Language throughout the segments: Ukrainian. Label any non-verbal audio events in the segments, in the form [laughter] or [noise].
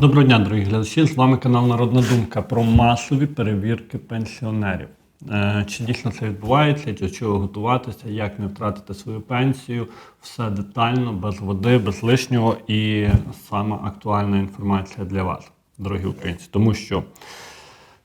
Доброго дня, дорогі глядачі. З вами канал Народна Думка про масові перевірки пенсіонерів. Е, Чи дійсно це відбувається, до чого готуватися, як не втратити свою пенсію, все детально, без води, без лишнього і саме актуальна інформація для вас, дорогі українці. Тому що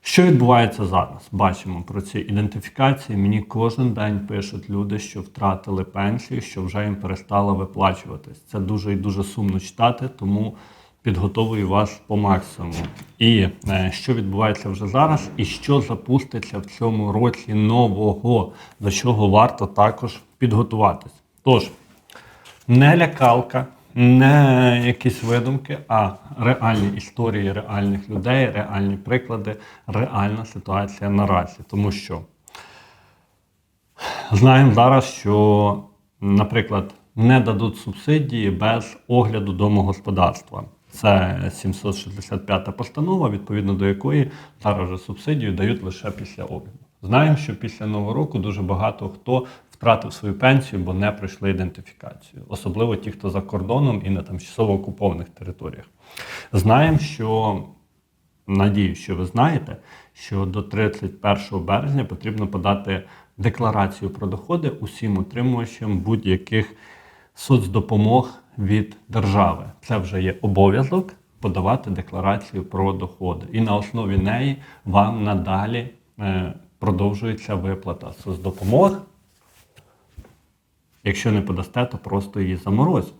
що відбувається зараз? Бачимо про ці ідентифікації. Мені кожен день пишуть люди, що втратили пенсію, що вже їм перестало виплачуватись. Це дуже і дуже сумно читати, тому підготовую вас по максимуму. І е, що відбувається вже зараз, і що запуститься в цьому році нового, до чого варто також підготуватись. Тож, не лякалка, не якісь видумки, а реальні історії реальних людей, реальні приклади, реальна ситуація наразі. Тому що знаємо зараз, що, наприклад, не дадуть субсидії без огляду домогосподарства. Це 765 постанова, відповідно до якої зараз вже субсидію дають лише після огляду. Знаємо, що після нового року дуже багато хто втратив свою пенсію, бо не пройшли ідентифікацію, особливо ті, хто за кордоном і на тимчасово окупованих територіях. Знаємо, що надію, що ви знаєте, що до 31 березня потрібно подати декларацію про доходи усім отримувачам будь-яких соцдопомог від держави. Це вже є обов'язок подавати декларацію про доходи. І на основі неї вам надалі е, продовжується виплата соцдопомог. Якщо не подасте, то просто її заморозять.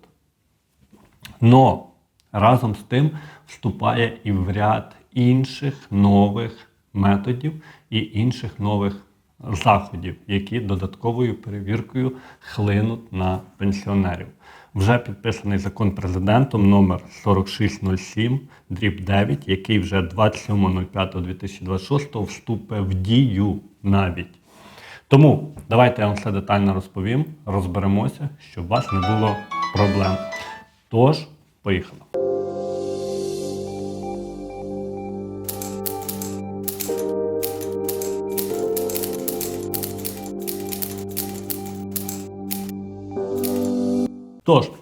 Но разом з тим вступає і в ряд інших нових методів і інших нових заходів, які додатковою перевіркою хлинуть на пенсіонерів. Вже підписаний закон президентом номер 4607 дріб 9, який вже 27.05.2026 вступив в дію навіть. Тому давайте я вам все детально розповім, розберемося, щоб у вас не було проблем. Тож, поїхали.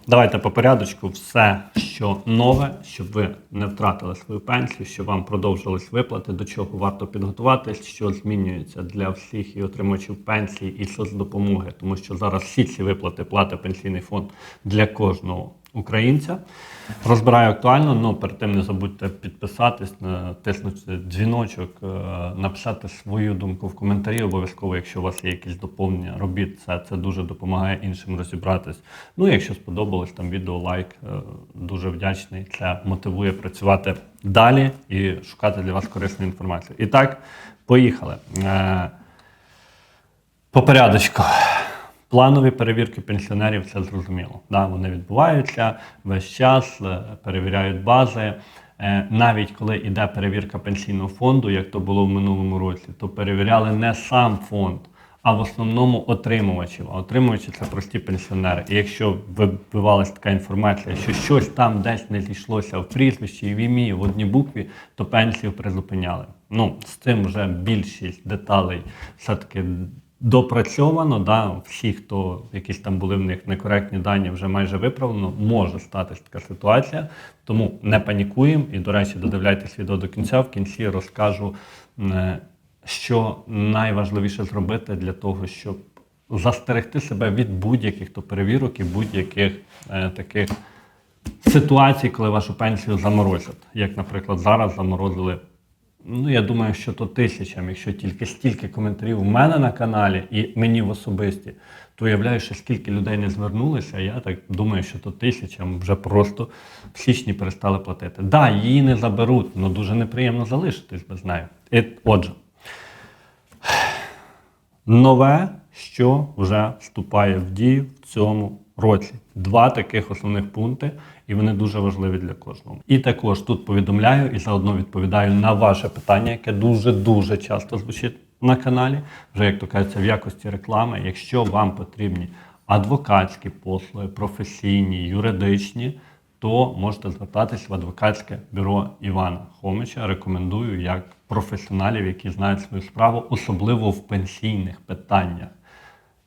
Давайте по порядочку все, що нове, щоб ви не втратили свою пенсію, щоб вам продовжились виплати, до чого варто підготуватись, що змінюється для всіх і отримувачів пенсії і соцдопомоги, тому що зараз всі ці виплати платить пенсійний фонд для кожного українця. Розбираю актуально, але перед тим не забудьте підписатись, натиснути дзвіночок, е, написати свою думку в коментарі. Обов'язково, якщо у вас є якісь доповнення, робіть це. Це дуже допомагає іншим розібратись. Ну, якщо сподобалось там відео, лайк, е, дуже вдячний. Це мотивує працювати далі і шукати для вас корисну інформацію. І так, поїхали. Е, По порядочку. Планові перевірки пенсіонерів це зрозуміло. Да, вони відбуваються весь час, е, перевіряють бази. Е, Навіть коли йде перевірка пенсійного фонду, як то було в минулому році, то перевіряли не сам фонд, а в основному отримувачів. А отримувачі це прості пенсіонери. І якщо вибивалася така інформація, що щось там десь не зійшлося в прізвищі, в ім'ї, в одній букві, то пенсію призупиняли. Ну, з цим вже більшість деталей все-таки допрацьовано. Да, всі, хто якісь там були в них некоректні дані, вже майже виправлено. Може статись така ситуація. Тому не панікуємо. І, до речі, додивляйтесь відео до кінця. В кінці розкажу, е, що найважливіше зробити для того, щоб застерегти себе від будь-яких то перевірок і будь-яких е, таких ситуацій, коли вашу пенсію заморозять. Як, наприклад, зараз заморозили. Ну, я думаю, що то тисячам, якщо тільки стільки коментарів у мене на каналі і мені в особисті, то уявляю, що скільки людей не звернулися, я так думаю, що то тисячам вже просто в січні перестали платити. Так, да, її не заберуть, але дуже неприємно залишитись без неї. І, отже, [sighs] нове, що вже вступає в дію в цьому році. Два таких основних пункти, і вони дуже важливі для кожного. І також тут повідомляю і заодно відповідаю на ваше питання, яке дуже-дуже часто звучить на каналі, вже як то кажеться, в якості реклами. Якщо вам потрібні адвокатські послуги, професійні, юридичні, то можете звертатись в адвокатське бюро Івана Хомича. Рекомендую як професіоналів, які знають свою справу, особливо в пенсійних питаннях.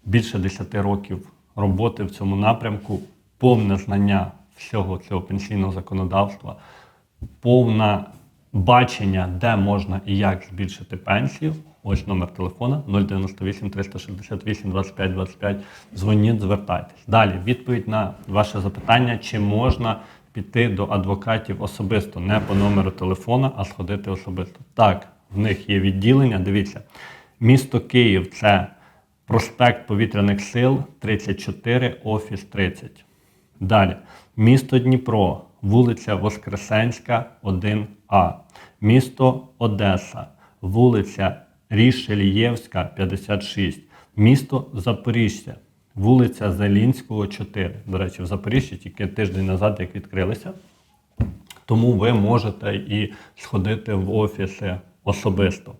Більше 10 років роботи в цьому напрямку, повне знання всього цього пенсійного законодавства, повне бачення, де можна і як збільшити пенсію. Ось номер телефона 098 368 25 25. Дзвоніть, звертайтесь. Далі відповідь на ваше запитання, чи можна піти до адвокатів особисто, не по номеру телефона, а сходити особисто. Так, в них є відділення. Дивіться, місто Київ це проспект Повітряних сил 34, офіс 30. Далі. Місто Дніпро, вулиця Воскресенська, 1А. Місто Одеса, вулиця Рішельєвська, 56. Місто Запоріжжя, вулиця Зелінського, 4. До речі, в Запоріжжі тільки тиждень назад, як відкрилися. Тому ви можете і сходити в офіси особисто.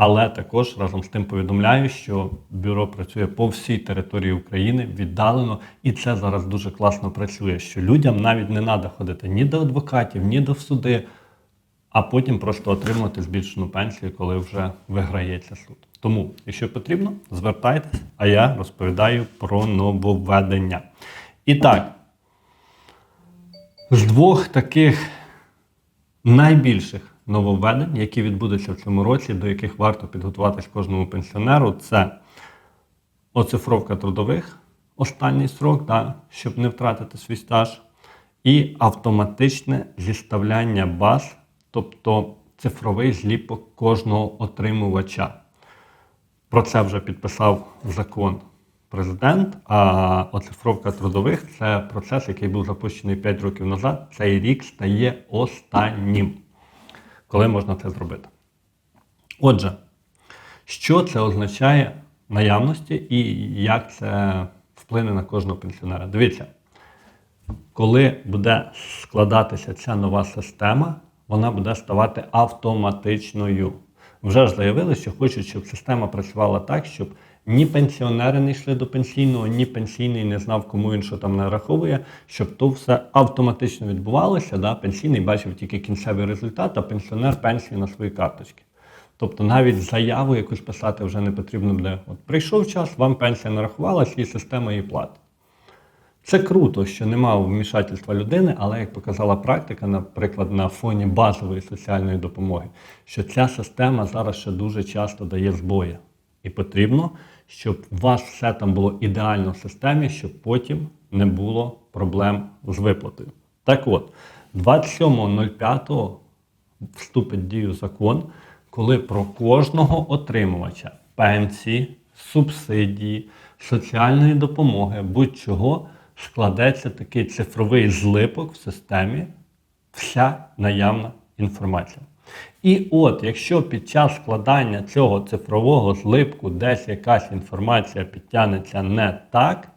Але також разом з тим повідомляю, що бюро працює по всій території України віддалено, і це зараз дуже класно працює. Що людям навіть не треба ходити ні до адвокатів, ні до суди, а потім просто отримувати збільшену пенсію, коли вже виграється суд. Тому, якщо потрібно, звертайтесь, а я розповідаю про нововведення. І так, з двох таких найбільших нововведень, які відбудуться в цьому році, до яких варто підготуватись кожному пенсіонеру, це оцифровка трудових, останній срок, да, щоб не втратити свій стаж, і автоматичне зіставляння баз, тобто цифровий зліпок кожного отримувача. Про це вже підписав закон президент. А оцифровка трудових це процес, який був запущений 5 років назад. Цей рік стає останнім, коли можна це зробити. Отже, що це означає наявності і як це вплине на кожного пенсіонера? Дивіться, коли буде складатися ця нова система, вона буде ставати автоматичною. Вже ж заявили, що хочуть, щоб система працювала так, щоб ні пенсіонери не йшли до пенсійного, ні пенсійний не знав, кому він що там нараховує, щоб то все автоматично відбувалося. Да? Пенсійний бачив тільки кінцевий результат, а пенсіонер пенсію на свої карточки. Тобто навіть заяву якусь писати вже не потрібно буде. От прийшов час, вам пенсія нарахувалася, і система її платить. Це круто, що немає вмішательства людини, але як показала практика, наприклад, на фоні базової соціальної допомоги, що ця система зараз ще дуже часто дає збої. І потрібно, щоб у вас все там було ідеально в системі, щоб потім не було проблем з виплатою. Так от, 27.05 вступить в дію закон, коли про кожного отримувача пенсії, субсидії, соціальної допомоги, будь-чого складеться такий цифровий злипок в системі, вся наявна інформація. І от, якщо під час складання цього цифрового злипку десь якась інформація підтягнеться не так,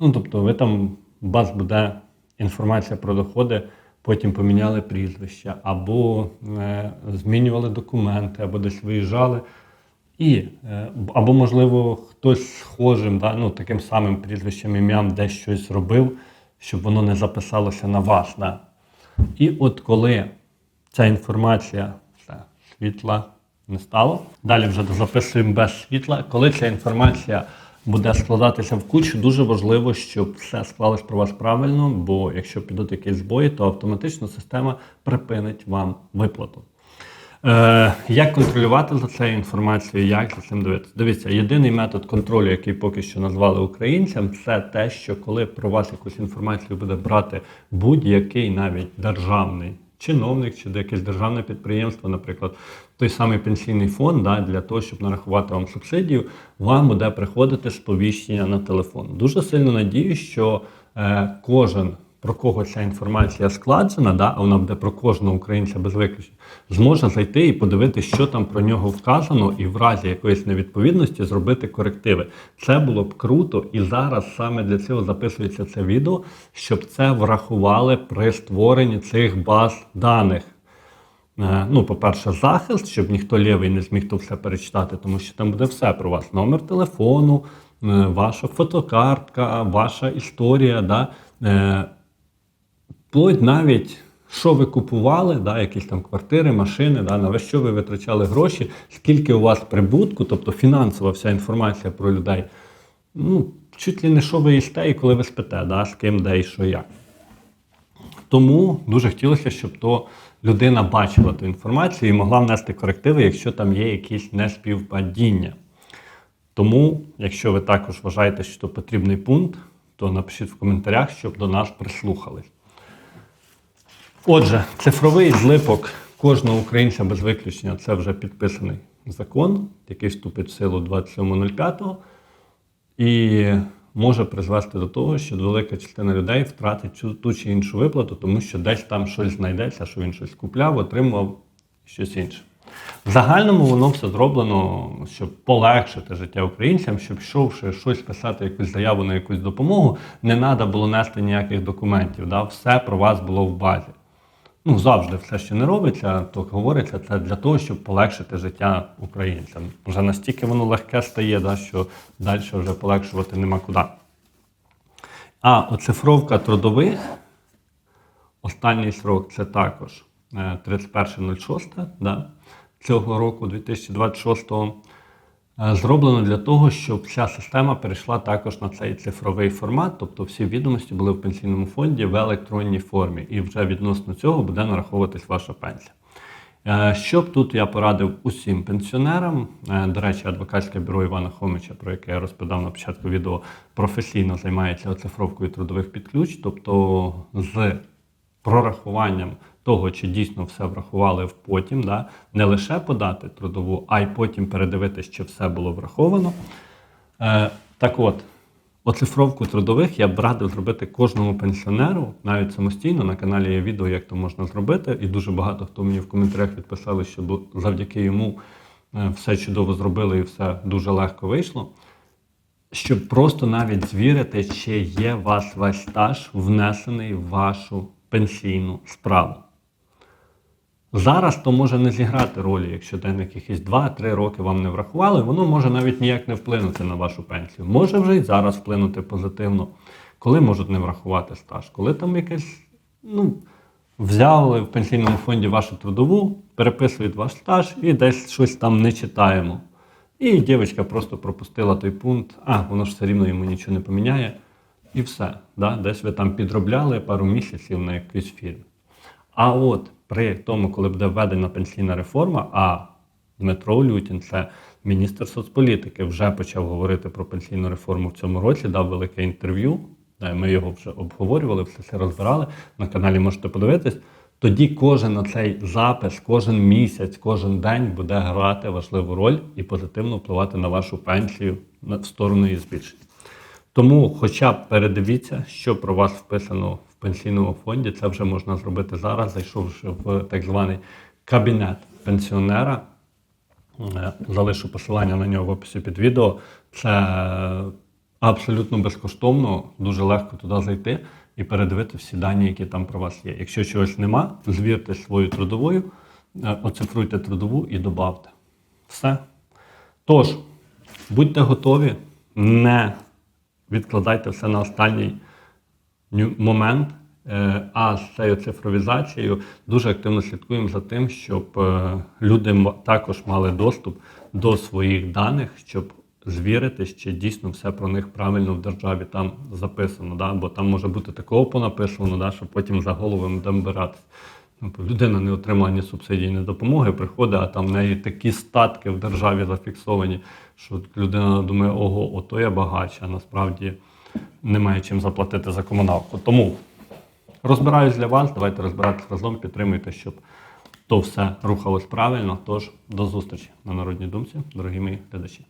ну тобто ви там у вас буде інформація про доходи, потім поміняли прізвище, або е, змінювали документи, або десь виїжджали. І, е, або, можливо, хтось схожим, да, ну, таким самим прізвищем ім'ям десь щось зробив, щоб воно не записалося на вас. Да. І от коли ця інформація, все, світла не стало, далі вже записуємо без світла. Коли ця інформація буде складатися в кучу, дуже важливо, щоб все склалось про вас правильно, бо якщо підуть якісь збої, то автоматично система припинить вам виплату. Е, як контролювати за цією інформацією, як за цим дивитися? Дивіться, єдиний метод контролю, який поки що назвали українцям, це те, що коли про вас якусь інформацію буде брати будь-який навіть державний чиновник чи якесь державне підприємство, наприклад, той самий пенсійний фонд, да, для того, щоб нарахувати вам субсидію, вам буде приходити сповіщення на телефон. Дуже сильно надію, що е, кожен про кого ця інформація складена, да, а вона буде про кожного українця без виключення, зможе зайти і подивитися, що там про нього вказано, і в разі якоїсь невідповідності зробити корективи. Це було б круто, і зараз саме для цього записується це відео, щоб це врахували при створенні цих баз даних. Е, Ну, по-перше, захист, щоб ніхто лівий не зміг то все перечитати, тому що там буде все про вас: номер телефону, е, ваша фотокартка, ваша історія. Да? Вплоть навіть, що ви купували, да, якісь там квартири, машини, да, на що ви витрачали гроші, скільки у вас прибутку, тобто фінансова вся інформація про людей. Ну, чуть ли не що ви їсте і коли ви спите, да, з ким, де і що як. Тому дуже хотілося, щоб то людина бачила ту інформацію і могла внести корективи, якщо там є якісь неспівпадіння. Тому, якщо ви також вважаєте, що то потрібний пункт, то напишіть в коментарях, щоб до нас прислухались. Отже, цифровий злипок кожного українця без виключення це вже підписаний закон, який вступить в силу 27.05 і може призвести до того, що велика частина людей втратить ту чи іншу виплату, тому що десь там щось знайдеться, що він щось купляв, отримував щось інше. В загальному воно все зроблено, щоб полегшити життя українцям, щоб йшовши щось писати, якусь заяву на якусь допомогу, не треба було нести ніяких документів. Да? Все про вас було в базі. Ну, завжди все, що не робиться, то говориться, це для того, щоб полегшити життя українцям. Вже настільки воно легке стає, да, що далі вже полегшувати нема куди. А оцифровка трудових, останній срок це також е, 31.06 да, цього року, 2026 е, Зроблено для того, щоб вся система перейшла також на цей цифровий формат, тобто всі відомості були в пенсійному фонді в електронній формі, і вже відносно цього буде нараховуватись ваша пенсія. Е, Що б тут я порадив усім пенсіонерам, Е, до речі, адвокатське бюро Івана Хомича, про яке я розповідав на початку відео, професійно займається оцифровкою трудових підключ, тобто з прорахуванням того, чи дійсно все врахували в потім, да? не лише подати трудову, а й потім передивитися, чи все було враховано. Е, так от, оцифровку трудових я б радив зробити кожному пенсіонеру, навіть самостійно. На каналі є відео, як то можна зробити. І дуже багато хто мені в коментарях відписали, що завдяки йому е, все чудово зробили і все дуже легко вийшло. Щоб просто навіть звірити, чи є у вас весь стаж внесений в вашу пенсійну справу. Зараз то може не зіграти ролі, якщо там якихось 2-3 роки вам не врахували, воно може навіть ніяк не вплинути на вашу пенсію. Може вже й зараз вплинути позитивно. Коли можуть не врахувати стаж? Коли там якесь, ну, взяли в пенсійному фонді вашу трудову, переписують ваш стаж і десь щось там не читаємо. І дівчинка просто пропустила той пункт, а воно ж все рівно йому нічого не поміняє. І все. Да? Десь ви там підробляли пару місяців на якійсь фірмі. А от при тому, коли буде введена пенсійна реформа, а Дмитро Лютін, це міністр соцполітики, вже почав говорити про пенсійну реформу в цьому році, дав велике інтерв'ю. Е, Ми його вже обговорювали, все це розбирали. На каналі можете подивитись. Тоді кожен оцей запис, кожен місяць, кожен день буде грати важливу роль і позитивно впливати на вашу пенсію в сторону її збільшення. Тому, хоча б передивіться, що про вас вписано в пенсійному фонді, це вже можна зробити зараз, зайшовши в так званий кабінет пенсіонера. Е, Залишу посилання на нього в описі під відео. Це абсолютно безкоштовно, дуже легко туди зайти і передивити всі дані, які там про вас є. Якщо чогось нема, звірте свою трудовою, е, оцифруйте трудову і добавте. Все. Тож, будьте готові, не відкладайте все на останній момент. Е, А з цією цифровізацією дуже активно слідкуємо за тим, щоб е, люди також мали доступ до своїх даних, щоб звірити, чи дійсно все про них правильно в державі там записано. Да? Бо там може бути такого понаписано, да, що потім за головами будемо биратися. Ну, Людина не отримала ні субсидій, ні допомоги, приходить, а там в неї такі статки в державі зафіксовані, що людина думає, ого, ото я багач, а насправді немає чим заплатити за комуналку. Тому розбираюсь для вас, давайте розбиратися разом, підтримуйте, щоб то все рухалось правильно. Тож до зустрічі на Народній думці, дорогі мої глядачі.